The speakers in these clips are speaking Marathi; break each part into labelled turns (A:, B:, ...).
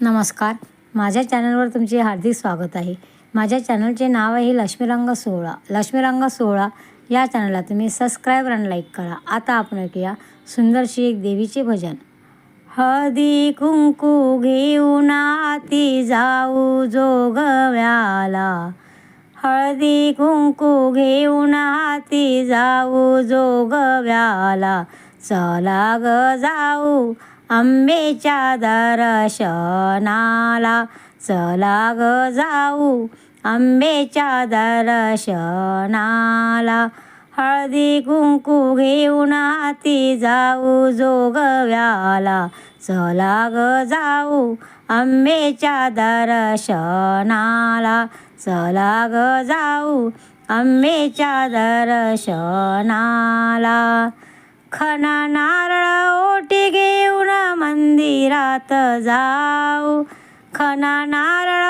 A: नमस्कार. माझ्या चॅनलवर तुमचे हार्दिक स्वागत आहे. माझ्या चॅनलचे नाव आहे लक्ष्मीरंग सोहळा. लक्ष्मीरंग सोहळा या चॅनलला तुम्ही सबस्क्राईब आणि लाईक करा. आता आपण ऐकूया सुंदरशी एक देवीचे भजन. हळदी कुंकू घेऊन आती जाऊ जोगव्याला. हळदी कुंकू घेऊन हाती जाऊ जोगव्याला. चला ग जाऊ. आंबेच्या दर्शनाला चला ग जाऊ. आंबेच्या दर्शनाला हळदी कुंकू घेऊन हाती जाऊ. जोगव्याला चला ग जाऊ. आंबेच्या दर्शनाला चला ग जाऊ. आंबेच्या दर्शनाला खना नारळ ओटी घेऊन मंदिरात जाऊ. खना नारळ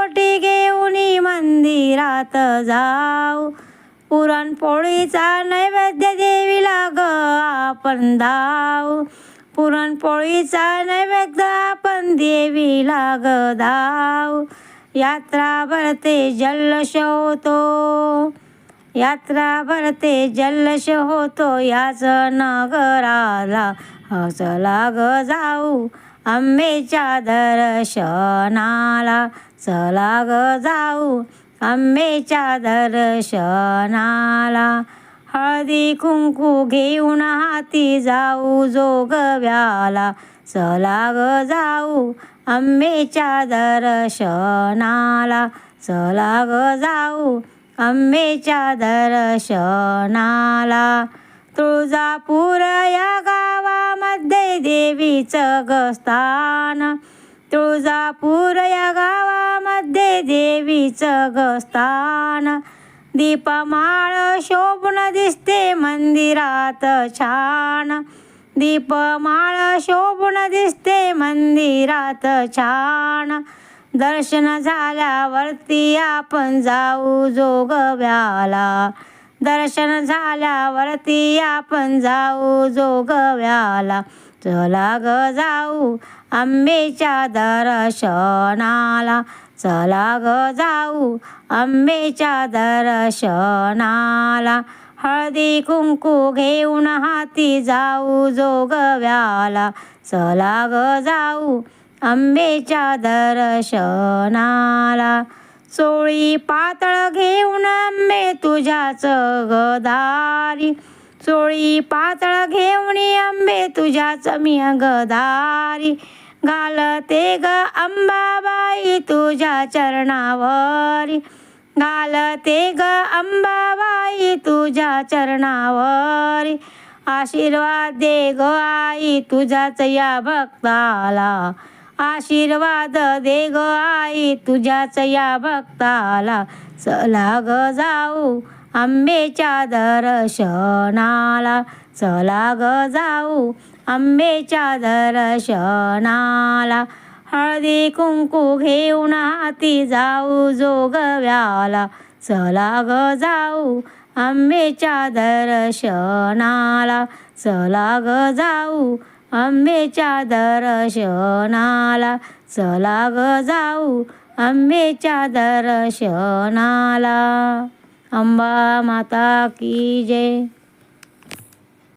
A: ओटी घेऊन मंदिरात जाऊ. पुरणपोळीचा नैवेद्य देवीला ग आपण दाऊ. पुरणपोळीचा नैवेद्य आपण देवीला ग दाऊ. यात्रा भरते जल्लोष होतो. यात्रा भरते जल्लोष होतो याच नगराला. हसला ग जाऊ आंबेच्या दर्शनाला. चला ग जाऊ आंबेच्या दर्शनाला. हळदी कुंकू घेऊन हाती जाऊ जोगव्याला. चला ग जाऊ आंबेच्या दर्शनाला. चला ग जाऊ आंबेच्या दर्शनाला तुळजापूर या गावामध्ये देवीचं गस्थान. तुळजापूर या गावामध्ये देवीचं गस्थान. दीपमाळ शोभन दिसते मंदिरात छान. दीपमाळ शोभन दिसते मंदिरात छान. दर्शन झाल्यावरती आपण जाऊ जोगव्याला. दर्शन झाल्यावरती आपण जाऊ जोगव्याला. चला ग जाऊ आंबेच्या दर्शनाला. चला ग जाऊ आंबेच्या दर्शनाला. हळदी कुंकू घेऊन हाती जाऊ जोगव्याला. चला ग जाऊ आंबेच्या दर्शनाला. चोळी पातळ घेऊन आंबे तुझ्याच गदारी. चोळी पातळ घेऊन आंबे तुझ्याच मी गदारी. घालते ग अंबाबाई तुझ्या चरणावरी. घालते ग अंबाबाई तुझ्या चरणावरी. आशीर्वाद दे ग आई तुझ्याच या भक्ताला. आशीर्वाद दे ग आई तुझ्याच या भक्ताला चला ग जाऊ. आंबेच्या दर्शनाला चला ग जाऊ. आंबेच्या दर्शनाला हळदी कुंकू घेऊन हाती जाऊ. जोगव्याला चला ग जाऊ. आंबेच्या दर्शनाला चला ग जाऊ. आंबेच्या दर्शनाला चला ग जाऊ आंबेच्या दर्शनाला. अंबा माता की जय.